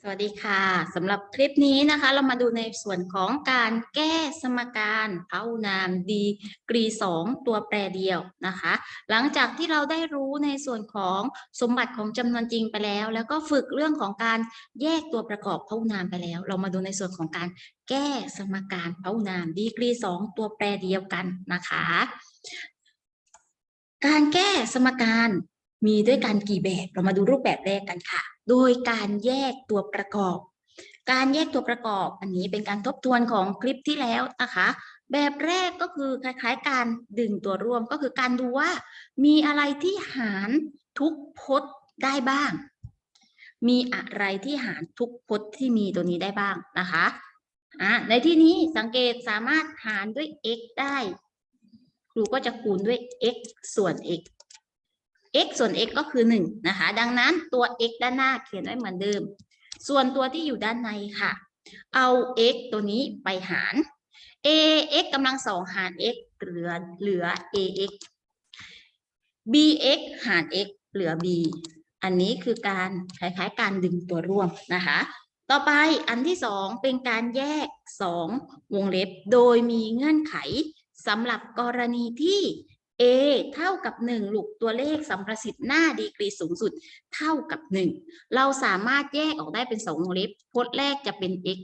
สวัสดีค่ะสำหรับคลิปนี้นะคะ เรามาดูในส่วนของการแก้สมการเพ้านามดีกรีสองตัวแปรเดียวนะคะ หลังจากที่เราได้รู้ในส่วนของสมบัติของจำนวนจริงไปแล้ว แล้วก็ฝึกเรื่องของการแยกตัวประกอบเพ้านามไปแล้ว เรามาดูในส่วนของการแก้สมการเพ้านามดีกรีสองตัวแปรเดียวกันนะคะ การแก้สมการมีด้วยกันกี่แบบ เรามาดูรูปแบบแรกกันค่ะ โดยการแยกตัวประกอบ การแยกตัวประกอบ อันนี้เป็นการทบทวนของคลิปที่แล้วนะคะ แบบแรกก็คือคล้ายๆ การดึงตัวร่วมก็คือการดูว่า มีอะไรที่หารทุกพจน์ได้บ้าง มีอะไรที่หารทุกพจน์ที่มีตัวนี้ได้บ้างนะคะอะในที่นี้สังเกตสามารถหารด้วย x ได้ครูก็จะคูณด้วย x ส่วน x x ส่วน x ก็คือ1นะคะ ดังนั้นตัว x ด้านหน้าเขียนไว้เหมือนเดิม ส่วนตัวที่อยู่ด้านในค่ะ เอา x ตัวนี้ไปหาร a x กำลังสองหาร x เหลือเหลือ ax bx หาร x เหลือ b อันนี้คือการคล้ายๆ การดึงตัวร่วมนะคะ ต่อไปอันที่สองเป็นการแยกสองวงเล็บ โดยมีเงื่อนไขสำหรับกรณีที่ a เท่ากับ 1 ลูกตัวเลขสัมประสิทธิ์หน้าดีกรีสูงสุดเท่ากับ 1 เราสามารถแยกออกได้เป็น 2 วงเล็บพจน์แรกจะเป็น x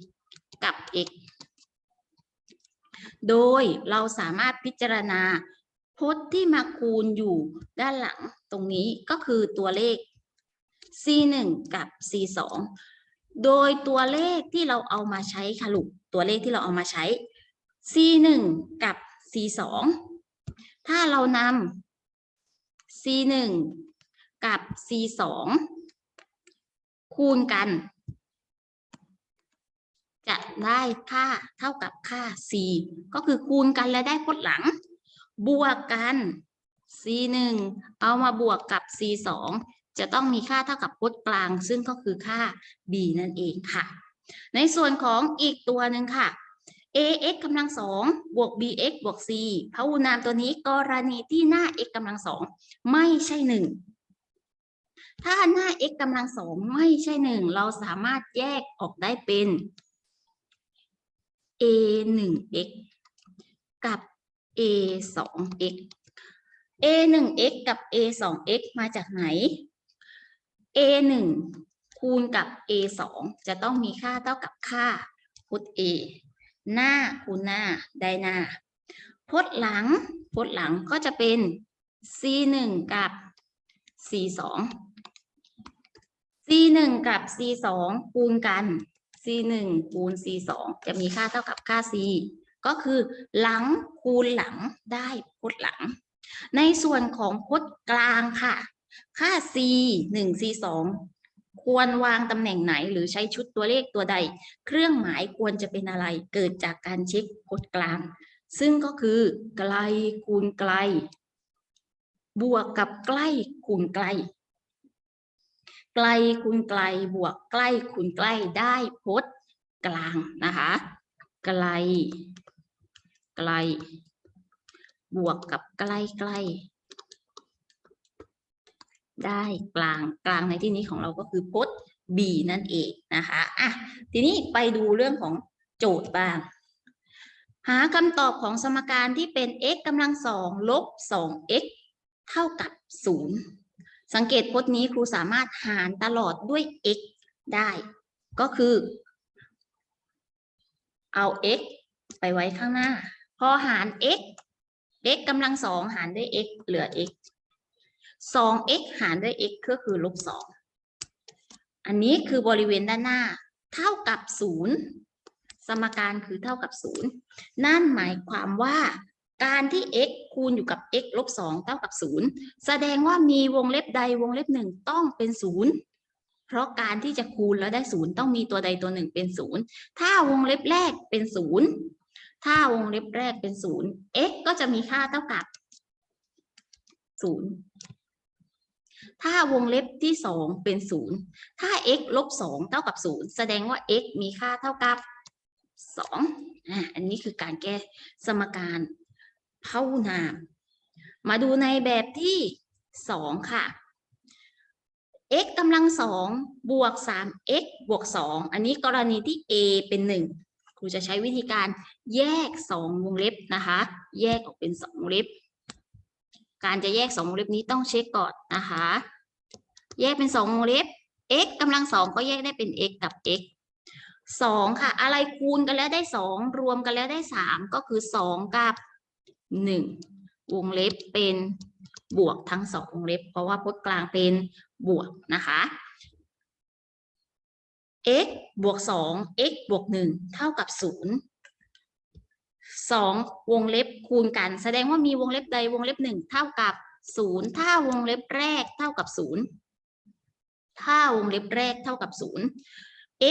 กับ x โดยเราสามารถพิจารณาพจน์ที่มาคูณอยู่ด้านหลังตรงนี้ก็คือตัวเลข c 1กับ c 2โดยตัวเลขที่เราเอามาใช้ค่ะลูกตัวเลขที่เราเอามาใช้ c 1กับ c 2 ถ้าเรานำ c 1กับ c 2คูณกัน จะได้ค่าเท่ากับค่า c ก็คือคูณกันและได้พจน์หลัง บวกกัน c 1เอามาบวกกับ c 2จะต้องมีค่าเท่ากับพจน์กลาง ซึ่งก็คือค่า b นั่นเองค่ะ ในส่วนของอีกตัวหนึ่งค่ะ ax กำลังสองบวก bx บวก c พหุนามตัวนี้กรณีที่หน้า x กำลังสองไม่ใช่หนึ่งถ้าหน้า x กำลังสองไม่ใช่หนึ่งเราสามารถแยกออกได้เป็น a 1 x กับ a 2 x a 1 x กับ a 2 x มาจากไหน a 1คูณกับ a 2จะต้องมีค่าเท่ากับค่าพจน์ a หน้าคูณหน้าได้หน้าพจน์หลังพจน์หลังก็จะเป็น c 1กับ c 2 c 1กับ c 2คูณกัน c 1คูณ c 2จะมีค่าเท่ากับค่า c ก็คือหลังคูณหลังได้พจน์หลัง ในส่วนของพจน์กลางค่ะ ค่า c 1 c 2 ควรวางตำแหน่งไหนหรือใช้ชุดตัวเลขตัวใด เครื่องหมายควรจะเป็นอะไร เกิดจากการเช็คพจน์กลาง ซึ่งก็คือ ไกลคูณไกล บวกกับใกล้คูณใกล ไกลคูณไกลบวกใกล้คูณใกล้ได้พจน์กลางนะคะ ไกล ไกล บวกกับใกล้ใกล้ ได้กลางกลางในที่นี้ของเราก็คือพจน์ b นั่นเองนะคะอะทีนี้ไปดูเรื่องของโจทย์บ้าง หาคำตอบของสมการที่เป็น x กำลังสองลบ 2x เท่ากับ 0 สังเกตพจน์นี้ครูสามารถหารตลอดด้วย x ได้ ก็คือ เอา x ไปไว้ข้างหน้า พอหาร x x กำลังสองหารด้วย x เหลือ x 2x หารด้วย x ก็คือลบ2อันนี้คือบริเวณด้านหน้า เท่ากับ 0 สมการคือเท่ากับ 0 นั่นหมายความว่าการที่ x คูณอยู่กับ x ลบ2เท่ากับ 0 แสดงว่ามีวงเล็บใดวงเล็บหนึ่งต้องเป็น 0 เพราะการที่จะคูณแล้วได้ 0 ต้องมีตัวใดตัวหนึ่งเป็น 0 ถ้าวงเล็บแรกเป็น 0 ถ้าวงเล็บแรกเป็น 0 x ก็จะมีค่าเท่ากับ 0 ถ้าวงเล็บที่สองเป็นศูนย์ถ้า x ลบสองเท่ากับศูนย์แสดงว่า x มีค่าเท่ากับสองอ่าอันนี้คือการแก้สมการเท่านาม มาดูในแบบที่สองค่ะ x กำลังสองบวก 3x บวก 2 อันนี้กรณีที่ a เป็น 1 ครูจะใช้วิธีการแยก 2 วงเล็บนะคะ แยกออกเป็น 2 วงเล็บ การจะแยก2วงเล็บนี้ต้องเช็คก่อนนะคะ แยกเป็น2วงเล็บ x กำลังสองก็แยกได้เป็น x กับ x สองค่ะ อะไรคูณกันแล้วได้สองรวมกันแล้วได้สามก็คือสองกับหนึ่งวงเล็บเป็นบวกทั้งสองวงเล็บ เพราะว่าพจน์กลางเป็นบวกนะคะ x บวกสอง x บวกหนึ่งเท่ากับศูนย์ สองวงเล็บคูณกัน แสดงว่ามีวงเล็บใดวงเล็บหนึ่งเท่ากับศูนย์ถ้าวงเล็บแรกเท่ากับศูนย์ถ้าวงเล็บแรกเท่ากับศูนย์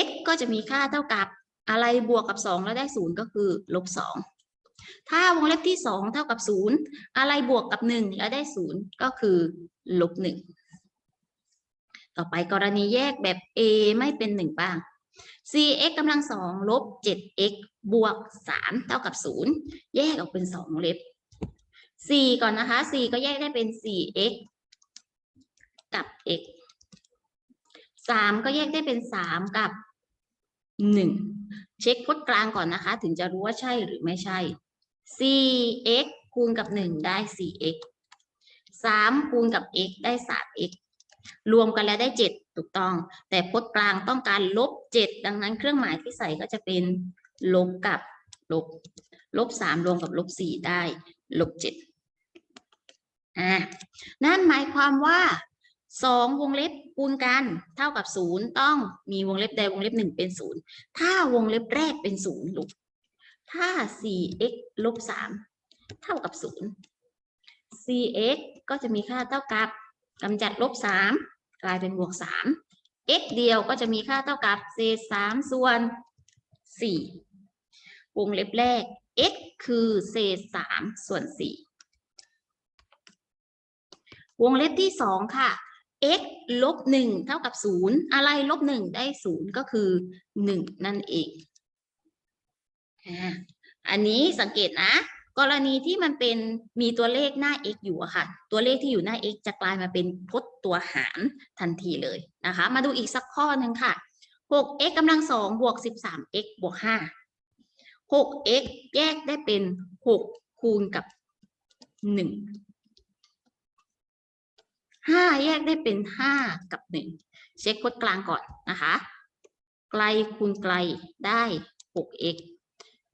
x ก็จะมีค่าเท่ากับอะไรบวกกับ 2 แล้วได้ 0 ก็คือลบ2ถ้าวงเล็บที่ 2 เท่ากับ 0 อะไรบวกกับ 1 แล้วได้ 0 ก็คือลบ1ต่อไปกรณีแยกแบบ a ไม่เป็น 1 บ้าง 4x กำลัง2ลบ 7x บวก 3 เท่ากับ 0 แยกออกเป็น 2 วงเล็บ 4 ก่อนนะคะ 4 ก็แยกได้เป็น 4x กับ x สามก็แยกได้เป็นสามกับหนึ่งเช็คพจน์กลางก่อนนะคะ ถึงจะรู้ว่าใช่หรือไม่ใช่ 4x คูณกับหนึ่งได้ 4x สามคูณกับ x ได้ 3x รวมกันแล้วได้ 7 ถูกต้อง แต่พจน์กลางต้องการลบ 7 ดังนั้นเครื่องหมายที่ใส่ก็จะเป็น ลบกับลบลบ3รวมกับลบ4ได้ลบ7อ่านั่นหมายความว่าสองวงเล็บคูณกันเท่ากับศูนย์ต้องมีวงเล็บใดวงเล็บหนึ่งเป็นศูนย์ถ้าวงเล็บแรกเป็นศูนย์ลูกถ้า 4x ลบ3เท่ากับศูนย์ 4x ก็จะมีค่าเท่ากับกำจัดลบ3กลายเป็นบวก3 x เดียวก็จะมีค่าเท่ากับเศษ3ส่วน4 วงเล็บแรก x คือเศษ3ส่วน4วงเล็บที่สองค่ะ x ลบหนึ่งเท่ากับศูนย์อะไรลบหนึ่งได้ศูนย์ก็คือหนึ่งนั่นเองอันนี้สังเกตนะ กรณีที่มันเป็นมีตัวเลขหน้า x อยู่อะค่ะ ตัวเลขที่อยู่หน้า x จะกลายมาเป็นพจน์ตัวหารทันทีเลยนะคะ มาดูอีกสักข้อหนึ่งค่ะ 6x กำลังสองบวก 13x บวก5 6x แยกได้เป็น 6 คูณกับ1ห้าแยกได้เป็นห้ากับหนึ่งเช็คพจน์กลางก่อนนะคะ ไกลคูณไกลได้หก x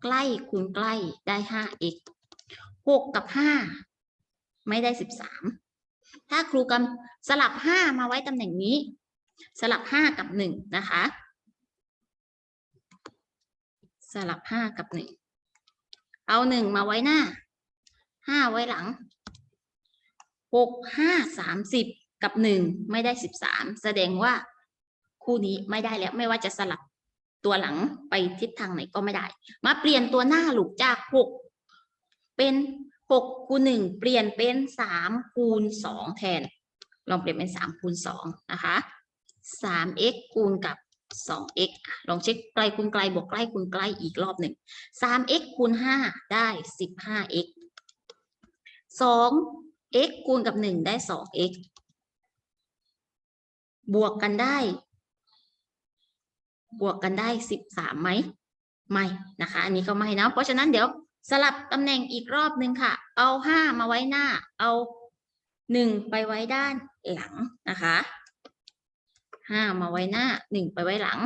ใกล้คูณใกล้ได้ห้า x หกกับห้าไม่ได้สิบสามถ้าครูกำสลับห้ามาไว้ตำแหน่งนี้ สลับห้ากับหนึ่งนะคะ ลับห้ากับหนึ่ง เอาหนึ่งมาไว้หน้า ห้าไว้หลัง หกห้าสามสิบกับหนึ่งไม่ได้สิบสามแสดงว่าคู่นี้ไม่ได้แล้วไม่ว่าจะสลับตัวหลังไปทิศทางไหนก็ไม่ได้ มาเปลี่ยนตัวหน้าลูกจากหกเป็นหกคูณหนึ่งเปลี่ยนเป็นสามคูณสองแทน ลองเปลี่ยนเป็นสามคูณสองนะคะสาม x คูณกับ สอง x ลองเช็คไกลคูณไกลบวกใกล้คูณใกล้อีกรอบหนึ่งสาม x คูณห้าได้สิบห้า x สอง x คูณกับหนึ่งได้สอง x บวกกันได้ บวกกันได้สิบสามไหม ไม่นะคะ อันนี้ก็ไม่นะ เพราะฉะนั้นเดี๋ยวสลับตำแหน่งอีกรอบหนึ่งค่ะ เอาห้ามาไว้หน้า เอาหนึ่งไปไว้ด้านหลังนะคะ ห้ามาไว้หน้าหนึ่งไปไว้หลัง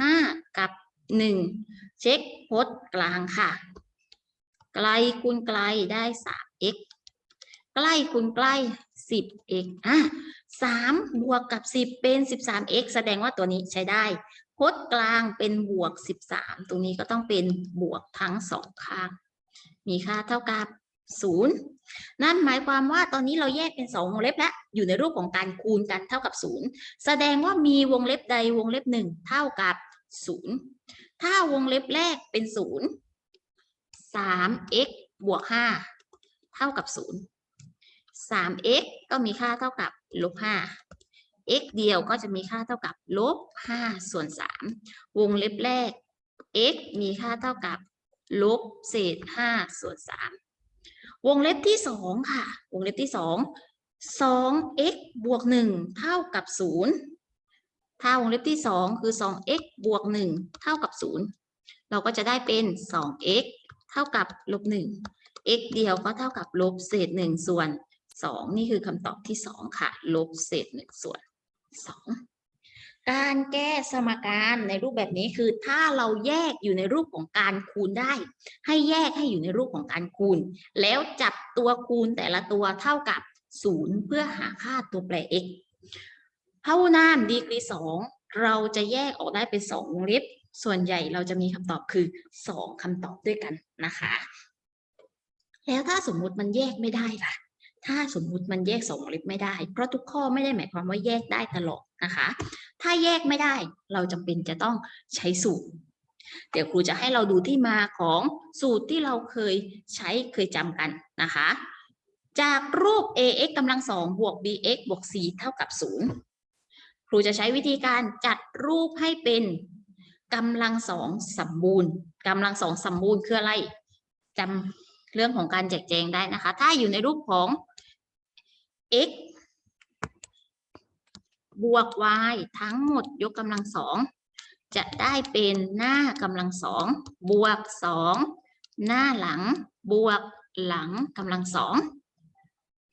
ห้ากับหนึ่งเช็คพจน์กลางค่ะ ไกลคูณไกลได้สาม x ใกล้คูณใกล้สิบ x อะสามบวกกับสิบเป็นสิบสาม x แสดงว่าตัวนี้ใช้ได้พจน์กลางเป็นบวกสิบสามตรงนี้ก็ต้องเป็นบวกทั้งสองข้าง มีค่าเท่ากับศูนย์ นั่นหมายความว่าตอนนี้เราแยกเป็นสองวงเล็บแล้วอยู่ในรูปของการคูณกันเท่ากับศูนย์แสดงว่ามีวงเล็บใดวงเล็บหนึ่งเท่ากับศูนย์ถ้าวงเล็บแรกเป็นศูนย์สาม x บวกห้าเท่ากับศูนย์ 3x ก็มีค่าเท่ากับลบ 5 x เดียวก็จะมีค่าเท่ากับลบ 5 ส่วน 3 วงเล็บแรก x มีค่าเท่ากับลบเศษ 5 ส่วน 3 วงเล็บที่2ค่ะ วงเล็บที่สอง x บวกหนึ่งเท่ากับศูนย์ถ้าวงเล็บที่สองคือสอง x บวกหนึ่งเท่ากับศูนย์เราก็จะได้เป็นสอง x เท่ากับลบหนึ่ง x เดียวก็เท่ากับลบเศษหนึ่งส่วนสองนี่คือคำตอบที่สองค่ะ ลบเศษหนึ่งส่วนสอง การแก้สมการในรูปแบบนี้คือถ้าเราแยกอยู่ในรูปของการคูณได้ ให้แยกให้อยู่ในรูปของการคูณ แล้วจับตัวคูณแต่ละตัวเท่ากับศูนย์เพื่อหาค่าตัวแปร x เท่านั้นดีกรีสองเราจะแยกออกได้เป็นสองวงเล็บส่วนใหญ่เราจะมีคำตอบคือสองคำตอบด้วยกันนะคะ แล้วถ้าสมมุติมันแยกไม่ได้ล่ะ ถ้าสมมุติมันแยกสองวงเล็บไม่ได้ เพราะทุกข้อไม่ได้หมายความว่าแยกได้ตลอดนะคะ ถ้าแยกไม่ได้เราจำเป็นจะต้องใช้สูตร เดี๋ยวครูจะให้เราดูที่มาของสูตรที่เราเคยใช้เคยจำกันนะคะ จากรูป ax กำลังสองบวก bx บวก c เท่ากับศูนย์ครูจะใช้วิธีการจัดรูปให้เป็นกำลังสองสมบูรณ์กำลังสองสมบูรณ์คืออะไรจำเรื่องของการแจกแจงได้นะคะ ถ้าอยู่ในรูปของ x บวก y ทั้งหมดยกกำลังสองจะได้เป็นหน้ากำลังสองบวกสองหน้าหลังบวกหลังกำลังสอง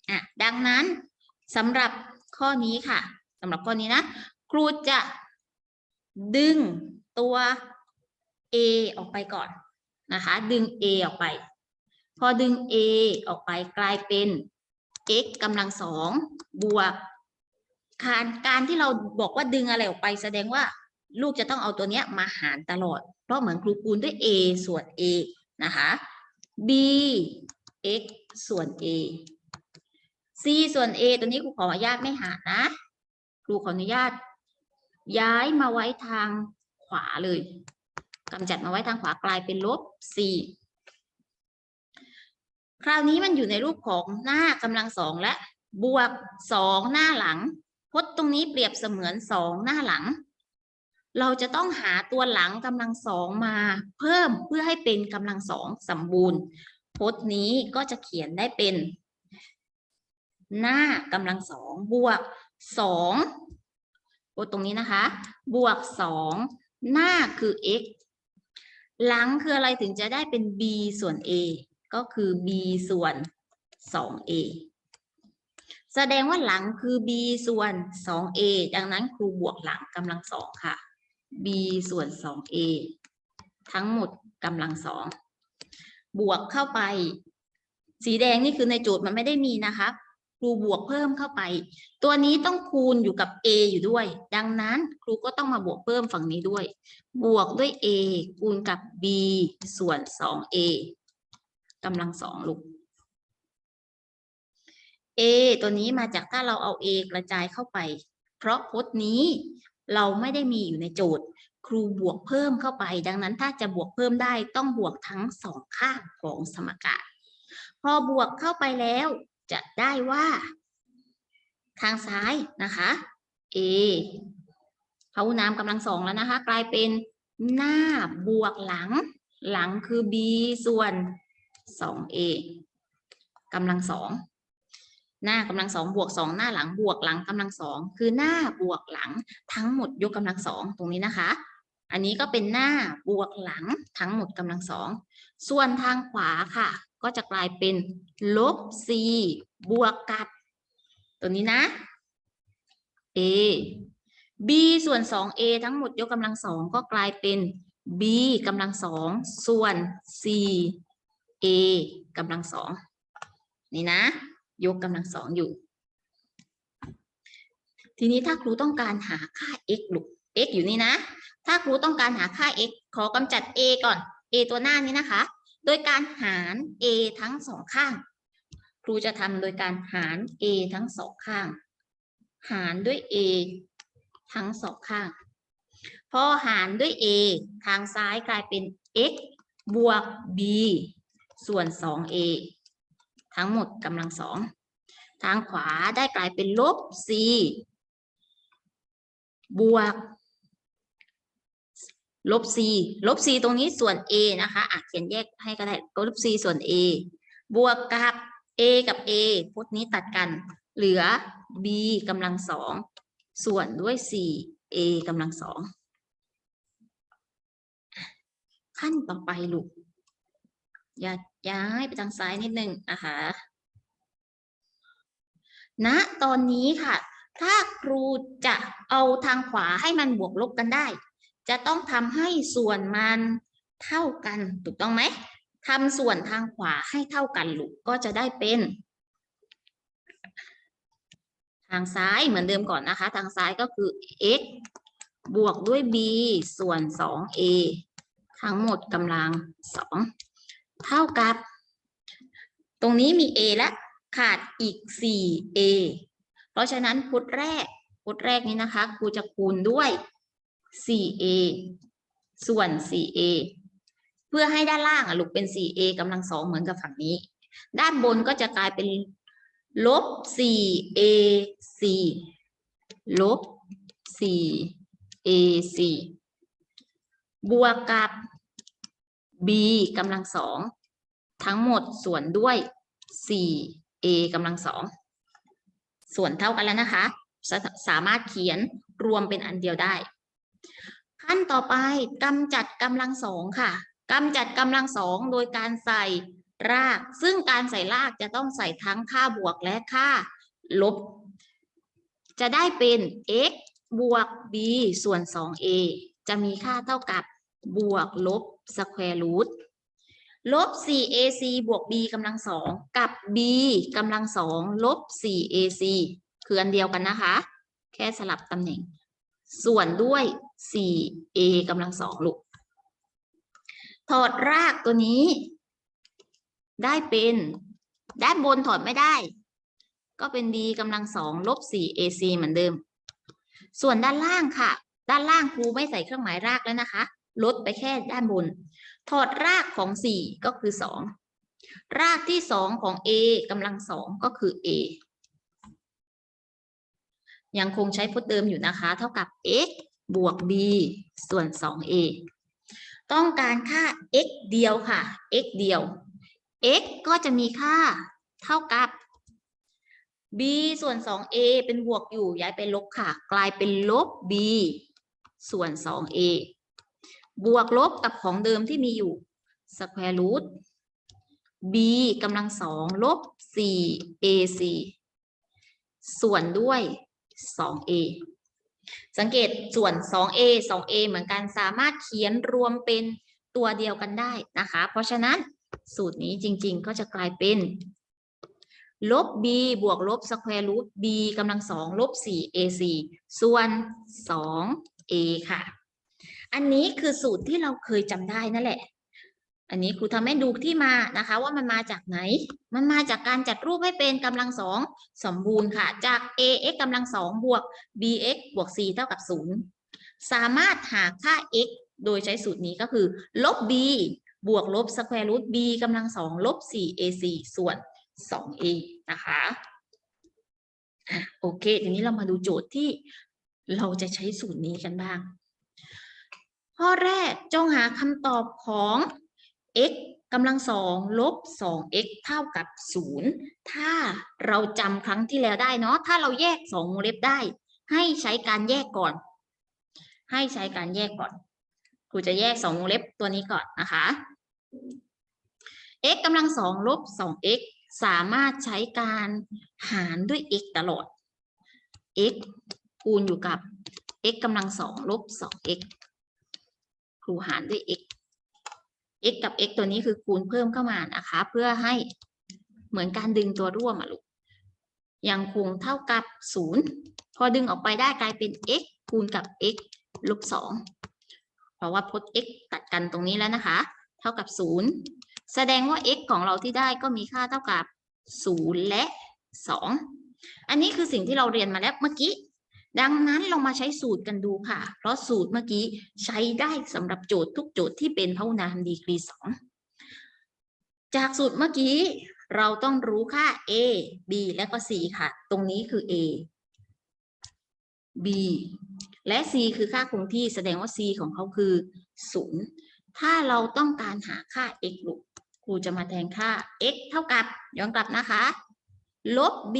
อะดังนั้นสำหรับข้อนี้ค่ะสำหรับข้อนี้นะ ครูจะดึงตัว a ออกไปก่อนนะคะ ดึง a ออกไป พอดึง a ออกไปกลายเป็น x กำลังสองบวกการการที่เราบอกว่าดึงอะไรออกไป แสดงว่าลูกจะต้องเอาตัวเนี้ยมาหารตลอด เพราะเหมือนครูคูณด้วย a ส่วน a นะคะ b x ส่วน a c ส่วน a ตัวนี้ครูขออนุญาตไม่หารนะ ครูขออนุญาต ย้ายมาไว้ทางขวาเลยกำจัดมาไว้ทางขวากลายเป็นลบ c คราวนี้มันอยู่ในรูปของหน้ากำลังสองและบวกสองหน้าหลังพจน์ตรงนี้เปรียบเสมือนสองหน้าหลัง เราจะต้องหาตัวหลังกำลังสองมาเพิ่มเพื่อให้เป็นกำลังสองสมบูรณ์พจน์นี้ก็จะเขียนได้เป็น หน้ากำลังสองบวกสองพจน์ตรงนี้นะคะ บวกสองหน้าคือ x หลังคืออะไรถึงจะได้เป็น b ส่วน a ก็คือ b ส่วน 2a แสดงว่าหลังคือ b ส่วน 2a ดังนั้นครูบวกหลังกำลังสองค่ะ b ส่วน 2a ทั้งหมดกำลังสองบวกเข้าไป สีแดงนี่คือในโจทย์มันไม่ได้มีนะคะครูบวกเพิ่มเข้าไป ตัวนี้ต้องคูณอยู่กับ a อยู่ด้วย ดังนั้นครูก็ต้องมาบวกเพิ่มฝั่งนี้ด้วย บวกด้วย a คูณกับ b ส่วน 2a กำลังสองลูก a ตัวนี้มาจากถ้าเราเอา a กระจายเข้าไป เพราะพจน์นี้เราไม่ได้มีอยู่ในโจทย์ ครูบวกเพิ่มเข้าไป ดังนั้นถ้าจะบวกเพิ่มได้ต้องบวกทั้งสองข้างของสมการ พอบวกเข้าไปแล้วจะได้ว่า ทางซ้ายนะคะ a เขาน้ำกำลังสองแล้วนะคะ กลายเป็นหน้าบวกหลัง หลังคือ b ส่วน 2a กำลังสองหน้ากำลังสองบวกสองหน้าหลังบวกหลังกำลังสองคือหน้าบวกหลังทั้งหมดยกกำลังสองตรงนี้นะคะ อันนี้ก็เป็นหน้าบวกหลังทั้งหมดกำลังสองส่วนทางขวาค่ะ ก็จะกลายเป็นลบ c บวกกับ ตัวนี้นะ a b ส่วน 2a ทั้งหมดยกกำลังสองก็กลายเป็น b กำลังสองส่วน c a กำลังสองนี่นะ ยกกำลังสองอยู่ ทีนี้ถ้าครูต้องการหาค่า x ลูก x อยู่นี่นะ ถ้าครูต้องการหาค่า x ขอกำจัด a ก่อน a ตัวหน้านี้นะคะ โดยการหาร a ทั้งสองข้าง ครูจะทำโดยการหาร a ทั้งสองข้าง หารด้วย a ทั้งสองข้าง พอหารด้วย a ทางซ้ายกลายเป็น x บวก b ส่วน 2a ทั้งหมดกำลังสองทางขวาได้กลายเป็นลบ c บวกลบ c ลบ c ตรงนี้ส่วน a นะคะอะเขียนแยกให้ก็ได้ลบ c ส่วน a บวกกับ a กับ a พจน์นี้ตัดกัน เหลือ b กำลังสองส่วนด้วย 4a กำลังสองขั้นต่อไปลูก อย่าย้ายไปทางซ้ายนิดนึงนะคะณตอนนี้ค่ะ ถ้าครูจะเอาทางขวาให้มันบวกลบกันได้ จะต้องทำให้ส่วนมันเท่ากันถูกต้องไหมทำส่วนทางขวาให้เท่ากันลูกก็จะได้เป็น ทางซ้ายเหมือนเดิมก่อนนะคะ ทางซ้ายก็คือ x บวกด้วย b ส่วน 2a ทั้งหมดกำลัง 2 เท่ากับ ตรงนี้มี a และขาดอีก 4a เพราะฉะนั้นพุทธแรก พุทธแรกนี้นะคะครูจะคูณด้วย 4a ส่วน 4a เพื่อให้ด้านล่างลูกเป็น 4a กำลังสองเหมือนกับฝั่งนี้ ด้านบนก็จะกลายเป็นลบ 4ac ลบ 4ac บวกกับ b กำลังสองทั้งหมดส่วนด้วย 4a กำลังสองส่วนเท่ากันแล้วนะคะสาสามารถเขียนรวมเป็นอันเดียวได้ ขั้นต่อไปกำจัดกำลังสองค่ะกำจัดกำลังสองโดยการใส่ราก ซึ่งการใส่รากจะต้องใส่ทั้งค่าบวกและค่าลบ จะได้เป็น x บวก b ส่วน 2a จะมีค่าเท่ากับ บวกลบสแควร์รูทลบ 4ac บวก b กำลังสองกับ b กำลังสองลบ 4ac คืออันเดียวกันนะคะ แค่สลับตำแหน่ง ส่วนด้วย 4a กำลังสองลูก ถอดรากตัวนี้ ได้เป็นด้านบนถอดไม่ได้ ก็เป็น b กำลังสองลบ 4ac เหมือนเดิม ส่วนด้านล่างค่ะ ด้านล่างครูไม่ใส่เครื่องหมายรากแล้วนะคะ ลดไปแค่ด้านบน ถอดรากของ 4 ก็คือ 2 รากที่ 2 ของ a กำลังสองก็คือ a ยังคงใช้พจน์เดิมอยู่นะคะ เท่ากับ x บวก b ส่วน 2a ต้องการค่า x เดียวค่ะ x เดียว x ก็จะมีค่าเท่ากับ b ส่วน 2a เป็นบวกอยู่ย้ายไปลบค่ะ กลายเป็นลบ b ส่วน 2a บวกลบกับของเดิมที่มีอยู่ square root b กำลังสองลบ 4ac ส่วนด้วย 2a สังเกตส่วน 2a 2a เหมือนกันสามารถเขียนรวมเป็นตัวเดียวกันได้นะคะ เพราะฉะนั้นสูตรนี้จริงๆ ก็จะกลายเป็น ลบ b บวกลบ square root b กำลังสองลบ 4ac ส่วน 2a ค่ะ อันนี้คือสูตรที่เราเคยจำได้นั่นแหละ อันนี้ครูทำให้ดูที่มานะคะ ว่ามันมาจากไหน มันมาจากการจัดรูปให้เป็นกำลังสองสมบูรณ์ค่ะ จาก ax กำลังสองบวก bx บวก c เท่ากับศูนย์สามารถหาค่า x โดยใช้สูตรนี้ก็คือ ลบ b บวกลบ square root b กำลังสองลบ 4ac ส่วน 2a นะคะโอเคทีนี้เรามาดูโจทย์ที่เราจะใช้สูตรนี้กันบ้าง ข้อแรกจงหาคำตอบของ x กำลังสองลบ 2x เท่ากับ 0 ถ้าเราจำครั้งที่แล้วได้เนาะ ถ้าเราแยก2วงเล็บได้ ให้ใช้การแยกก่อน ให้ใช้การแยกก่อน ครูจะแยก2วงเล็บตัวนี้ก่อนนะคะ x กำลังสองลบ 2x สามารถใช้การหารด้วย x ตลอด x คูณอยู่กับ x กำลังสองลบ 2x รูหารด้วย x x กับ x ตัวนี้คือคูณเพิ่มเข้ามานะคะ เพื่อให้เหมือนการดึงตัวร่วมอะลูกยังคงเท่ากับ 0 พอดึงออกไปได้กลายเป็น x คูณกับ x ลบ 2 เพราะว่าพจน์ x ตัดกันตรงนี้แล้วนะคะ เท่ากับ 0 แสดงว่า x ของเราที่ได้ก็มีค่าเท่ากับ 0 และ 2 อันนี้คือสิ่งที่เราเรียนมาแล้วเมื่อกี้ ดังนั้นเรามาใช้สูตรกันดูค่ะ เพราะสูตรเมื่อกี้ใช้ได้สำหรับโจทย์ทุกโจทย์ที่เป็นพหุนามดีกรีสองจากสูตรเมื่อกี้เราต้องรู้ค่า a b และก็ c ค่ะ ตรงนี้คือ a b และ c คือค่าคงที่แสดงว่า c ของเขาคือ 0 ถ้าเราต้องการหาค่า x ลูกครูจะมาแทนค่า x เท่ากับย้อนกลับนะคะ ลบ b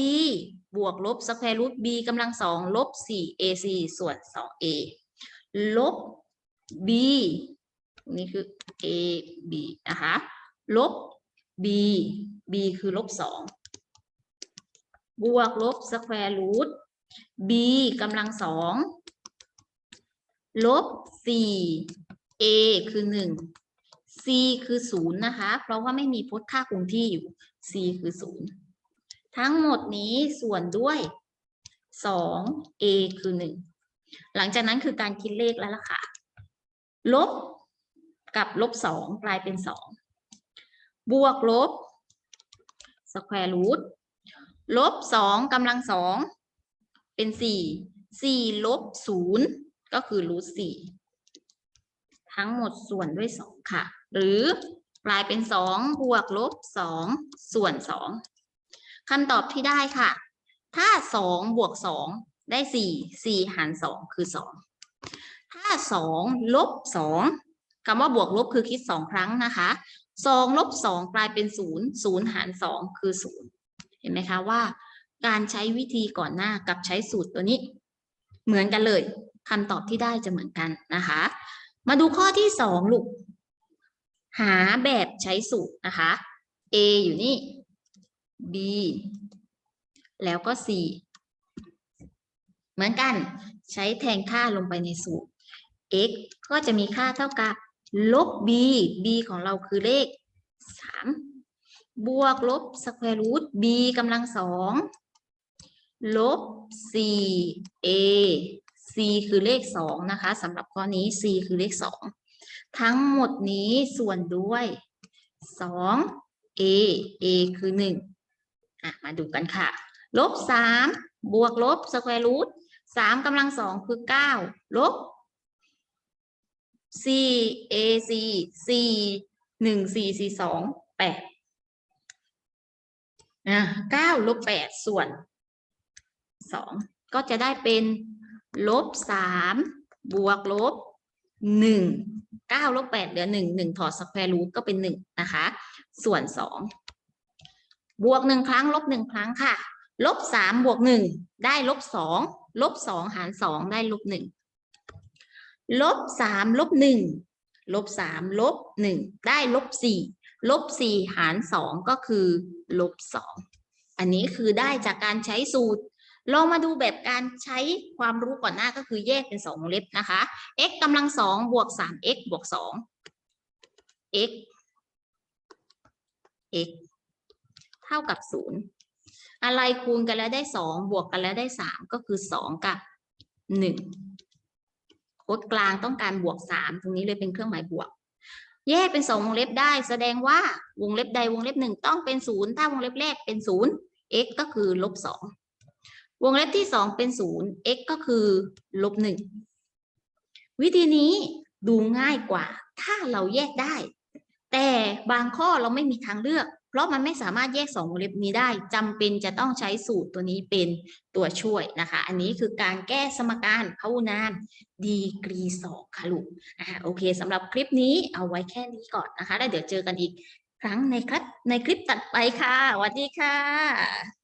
บวกลบสแควร์รูท b กำลังสองลบสี่ ac ส่วนสอง a ลบ b นี่คือ a b นะคะ ลบ b b คือลบสองบวกลบสแควร์รูท b กำลังสองลบสี่ a คือหนึ่ง c คือศูนย์นะคะ เพราะว่าไม่มีพจน์ค่าคงที่อยู่ c คือศูนย์ ทั้งหมดนี้ส่วนด้วยสอง a คือหนึ่งหลังจากนั้นคือการคิดเลขแล้วล่ะค่ะ ลบกับลบสองกลายเป็นสองบวกลบสแควร์รูทลบสองกำลังสองเป็นสี่สี่ลบศูนย์ก็คือรูทสี่ทั้งหมดส่วนด้วยสองค่ะ หรือกลายเป็นสองบวกลบสองส่วนสอง คำตอบที่ได้ค่ะ ถ้าสองบวกสองได้สี่สี่หารสองคือสองถ้าสองลบสองคำว่าบวกลบคือคิดสองครั้งนะคะสองลบสองกลายเป็นศูนย์ศูนย์หารสองคือศูนย์เห็นไหมคะว่า การใช้วิธีก่อนหน้ากับใช้สูตรตัวนี้ เหมือนกันเลยคำตอบที่ได้จะเหมือนกันนะคะ มาดูข้อที่สองลูกหาแบบใช้สูตรนะคะ A อยู่นี่ B แล้วก็ C เหมือนกันใช้แทนค่าลงไปในสูตร x ก็จะมีค่าเท่ากับ ลบ b b ของเราคือเลข 3 บวกลบสแควร์รูท b กำลังสองลบ4 a c คือเลข 2 นะคะสำหรับข้อนี้ c คือเลข 2 ทั้งหมดนี้ส่วนด้วย 2 a a คือ 1 อะมาดูกันค่ะ ลบ3บวกลบสแควร์รูท3กำลังสองคือ9ลบ c a c c หนึ่งสี่สี่สองแปดอะเก้าลบแปดส่วนสองก็จะได้เป็นลบสามบวกลบหนึ่งเก้าลบแปดเหลือหนึ่งหนึ่งถอดสแควร์รูทก็เป็นหนึ่งนะคะ ส่วนสอง บวกหนึ่งครั้ง ลบหนึ่งครั้งค่ะ ลบสามบวกหนึ่งได้ลบสองลบสองหารสองได้ลบหนึ่งลบสามลบหนึ่งลบสามลบหนึ่งได้ลบสี่ลบสี่หารสองก็คือลบสองอันนี้คือได้จากการใช้สูตรลองมาดูแบบการใช้ความรู้ก่อนหน้าก็คือแยกเป็นสองวงเล็บนะคะ x กำลังสองบวกสาม x บวกสอง x x เท่ากับศูนย์อะไรคูณกันแล้วได้สองบวกกันแล้วได้สามก็คือสองกับหนึ่งโค้ดกลางต้องการบวกสามตรงนี้เลยเป็นเครื่องหมายบวก แยกเป็นสองวงเล็บได้ แสดงว่าวงเล็บใดวงเล็บหนึ่งต้องเป็นศูนย์ถ้าวงเล็บแรกเป็นศูนย์ x ก็คือลบสองวงเล็บที่สองเป็นศูนย์ x ก็คือลบหนึ่งวิธีนี้ดูง่ายกว่า ถ้าเราแยกได้ แต่บางข้อเราไม่มีทางเลือก เพราะมันไม่สามารถแยกสองวงเล็บนี้ได้จำเป็นจะต้องใช้สูตรตัวนี้เป็นตัวช่วยนะคะ อันนี้คือการแก้สมการพหุนามดีกรีสองค่ะลูกอ่าโอเคสำหรับคลิปนี้เอาไว้แค่นี้ก่อนนะคะ แล้วเดี๋ยวเจอกันอีกครั้งในคลิปในคลิปตัดไปค่ะสวัสดีค่ะ